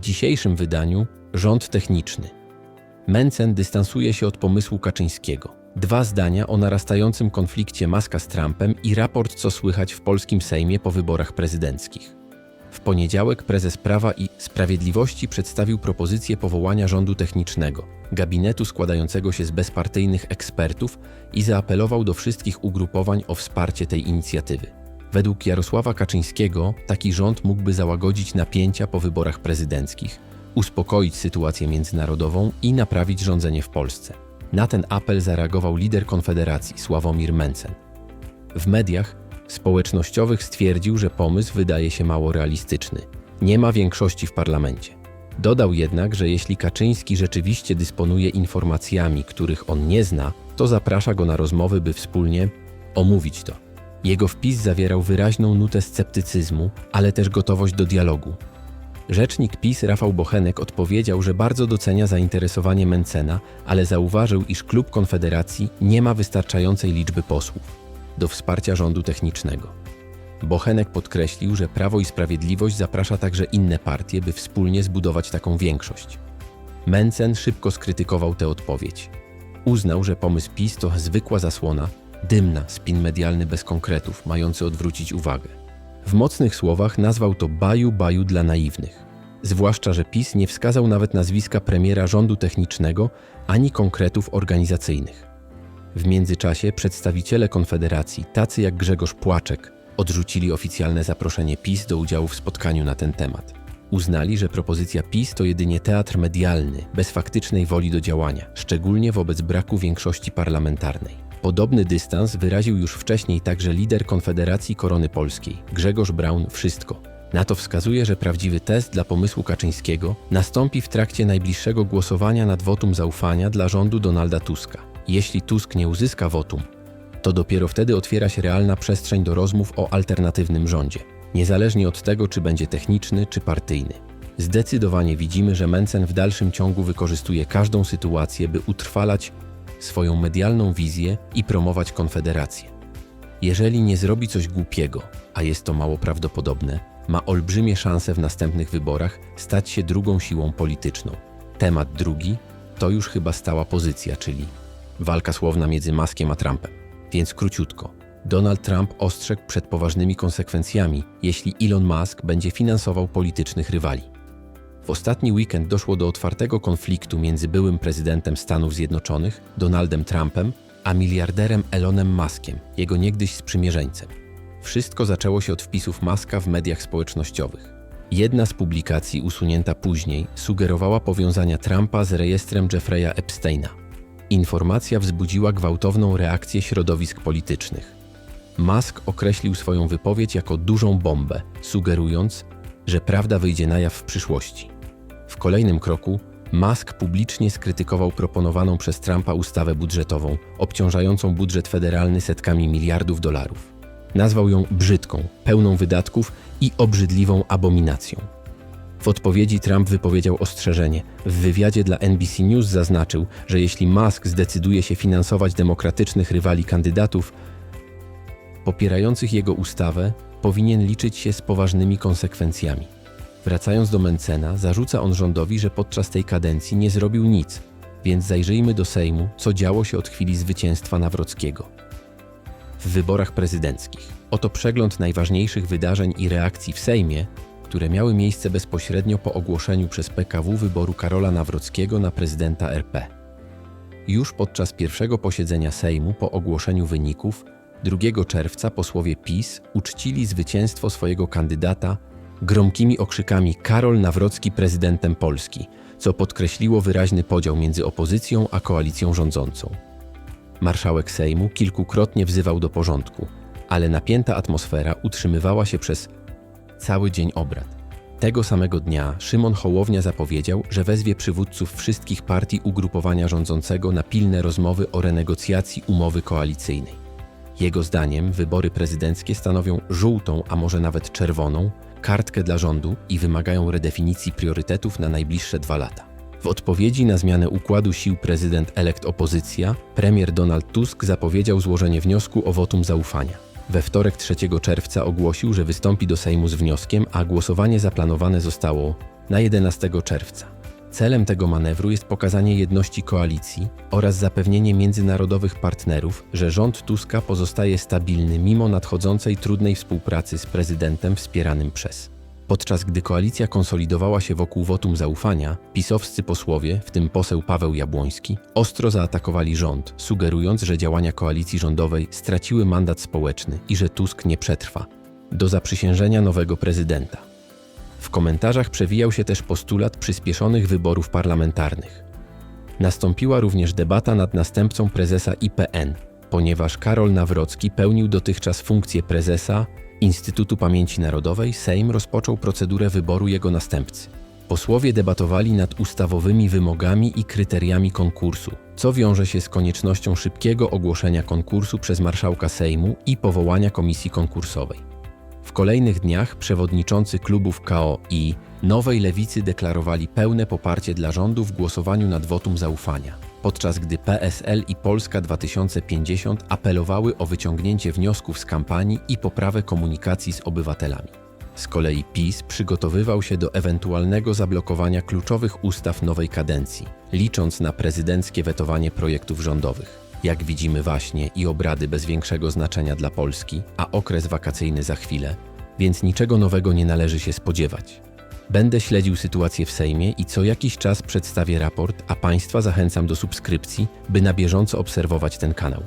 dzisiejszym wydaniu rząd techniczny. Mencen dystansuje się od pomysłu Kaczyńskiego. Dwa zdania o narastającym konflikcie Maska z Trumpem i raport, co słychać w polskim Sejmie po wyborach prezydenckich. W poniedziałek prezes Prawa i Sprawiedliwości przedstawił propozycję powołania rządu technicznego, gabinetu składającego się z bezpartyjnych ekspertów i zaapelował do wszystkich ugrupowań o wsparcie tej inicjatywy. Według Jarosława Kaczyńskiego taki rząd mógłby załagodzić napięcia po wyborach prezydenckich, uspokoić sytuację międzynarodową i naprawić rządzenie w Polsce. Na ten apel zareagował lider Konfederacji Sławomir Mencen. W mediach społecznościowych stwierdził, że pomysł wydaje się mało realistyczny. Nie ma większości w parlamencie. Dodał jednak, że jeśli Kaczyński rzeczywiście dysponuje informacjami, których on nie zna, to zaprasza go na rozmowy, by wspólnie omówić to. Jego wpis zawierał wyraźną nutę sceptycyzmu, ale też gotowość do dialogu. Rzecznik PiS Rafał Bochenek odpowiedział, że bardzo docenia zainteresowanie Mencena, ale zauważył, iż klub Konfederacji nie ma wystarczającej liczby posłów do wsparcia rządu technicznego. Bochenek podkreślił, że Prawo i Sprawiedliwość zaprasza także inne partie, by wspólnie zbudować taką większość. Mencen szybko skrytykował tę odpowiedź. Uznał, że pomysł PiS to zwykła zasłona, dymna, spin medialny bez konkretów, mający odwrócić uwagę. W mocnych słowach nazwał to baju baju dla naiwnych. Zwłaszcza, że PiS nie wskazał nawet nazwiska premiera rządu technicznego ani konkretów organizacyjnych. W międzyczasie przedstawiciele Konfederacji, tacy jak Grzegorz Płaczek, odrzucili oficjalne zaproszenie PiS do udziału w spotkaniu na ten temat. Uznali, że propozycja PiS to jedynie teatr medialny, bez faktycznej woli do działania, szczególnie wobec braku większości parlamentarnej. Podobny dystans wyraził już wcześniej także lider Konfederacji Korony Polskiej, Grzegorz Braun Wszystko. Na to wskazuje, że prawdziwy test dla pomysłu Kaczyńskiego nastąpi w trakcie najbliższego głosowania nad wotum zaufania dla rządu Donalda Tuska. Jeśli Tusk nie uzyska wotum, to dopiero wtedy otwiera się realna przestrzeń do rozmów o alternatywnym rządzie, niezależnie od tego, czy będzie techniczny czy partyjny. Zdecydowanie widzimy, że Mencen w dalszym ciągu wykorzystuje każdą sytuację, by utrwalać swoją medialną wizję i promować konfederację. Jeżeli nie zrobi coś głupiego, a jest to mało prawdopodobne, ma olbrzymie szanse w następnych wyborach stać się drugą siłą polityczną. Temat drugi to już chyba stała pozycja, czyli walka słowna między Maskiem a Trumpem. Więc króciutko. Donald Trump ostrzegł przed poważnymi konsekwencjami, jeśli Elon Musk będzie finansował politycznych rywali. W ostatni weekend doszło do otwartego konfliktu między byłym prezydentem Stanów Zjednoczonych, Donaldem Trumpem, a miliarderem Elonem Muskiem, jego niegdyś sprzymierzeńcem. Wszystko zaczęło się od wpisów Muska w mediach społecznościowych. Jedna z publikacji, usunięta później, sugerowała powiązania Trumpa z rejestrem Jeffreya Epsteina. Informacja wzbudziła gwałtowną reakcję środowisk politycznych. Musk określił swoją wypowiedź jako dużą bombę, sugerując, że prawda wyjdzie na jaw w przyszłości. W kolejnym kroku Musk publicznie skrytykował proponowaną przez Trumpa ustawę budżetową, obciążającą budżet federalny setkami miliardów dolarów. Nazwał ją brzydką, pełną wydatków i obrzydliwą abominacją. W odpowiedzi Trump wypowiedział ostrzeżenie. W wywiadzie dla NBC News zaznaczył, że jeśli Musk zdecyduje się finansować demokratycznych rywali kandydatów popierających jego ustawę, powinien liczyć się z poważnymi konsekwencjami. Wracając do Mencena, zarzuca on rządowi, że podczas tej kadencji nie zrobił nic, więc zajrzyjmy do Sejmu, co działo się od chwili zwycięstwa Nawrockiego. W wyborach prezydenckich. Oto przegląd najważniejszych wydarzeń i reakcji w Sejmie, które miały miejsce bezpośrednio po ogłoszeniu przez PKW wyboru Karola Nawrockiego na prezydenta RP. Już podczas pierwszego posiedzenia Sejmu po ogłoszeniu wyników 2 czerwca posłowie PiS uczcili zwycięstwo swojego kandydata gromkimi okrzykami Karol Nawrocki prezydentem Polski, co podkreśliło wyraźny podział między opozycją a koalicją rządzącą. Marszałek Sejmu kilkukrotnie wzywał do porządku, ale napięta atmosfera utrzymywała się przez cały dzień obrad. Tego samego dnia Szymon Hołownia zapowiedział, że wezwie przywódców wszystkich partii ugrupowania rządzącego na pilne rozmowy o renegocjacji umowy koalicyjnej. Jego zdaniem wybory prezydenckie stanowią żółtą, a może nawet czerwoną, kartkę dla rządu i wymagają redefinicji priorytetów na najbliższe dwa lata. W odpowiedzi na zmianę układu sił prezydent elekt opozycja, premier Donald Tusk zapowiedział złożenie wniosku o wotum zaufania. We wtorek 3 czerwca ogłosił, że wystąpi do Sejmu z wnioskiem, a głosowanie zaplanowane zostało na 11 czerwca. Celem tego manewru jest pokazanie jedności koalicji oraz zapewnienie międzynarodowych partnerów, że rząd Tuska pozostaje stabilny mimo nadchodzącej trudnej współpracy z prezydentem wspieranym przez. Podczas gdy koalicja konsolidowała się wokół wotum zaufania, pisowscy posłowie, w tym poseł Paweł Jabłoński, ostro zaatakowali rząd, sugerując, że działania koalicji rządowej straciły mandat społeczny i że Tusk nie przetrwa do zaprzysiężenia nowego prezydenta. W komentarzach przewijał się też postulat przyspieszonych wyborów parlamentarnych. Nastąpiła również debata nad następcą prezesa IPN, ponieważ Karol Nawrocki pełnił dotychczas funkcję prezesa Instytutu Pamięci Narodowej, Sejm rozpoczął procedurę wyboru jego następcy. Posłowie debatowali nad ustawowymi wymogami i kryteriami konkursu, co wiąże się z koniecznością szybkiego ogłoszenia konkursu przez marszałka Sejmu i powołania komisji konkursowej. W kolejnych dniach przewodniczący klubów KO i Nowej Lewicy deklarowali pełne poparcie dla rządu w głosowaniu nad wotum zaufania, podczas gdy PSL i Polska 2050 apelowały o wyciągnięcie wniosków z kampanii i poprawę komunikacji z obywatelami. Z kolei PiS przygotowywał się do ewentualnego zablokowania kluczowych ustaw nowej kadencji, licząc na prezydenckie wetowanie projektów rządowych. Jak widzimy właśnie i obrady bez większego znaczenia dla Polski, a okres wakacyjny za chwilę, więc niczego nowego nie należy się spodziewać. Będę śledził sytuację w Sejmie i co jakiś czas przedstawię raport, a Państwa zachęcam do subskrypcji, by na bieżąco obserwować ten kanał.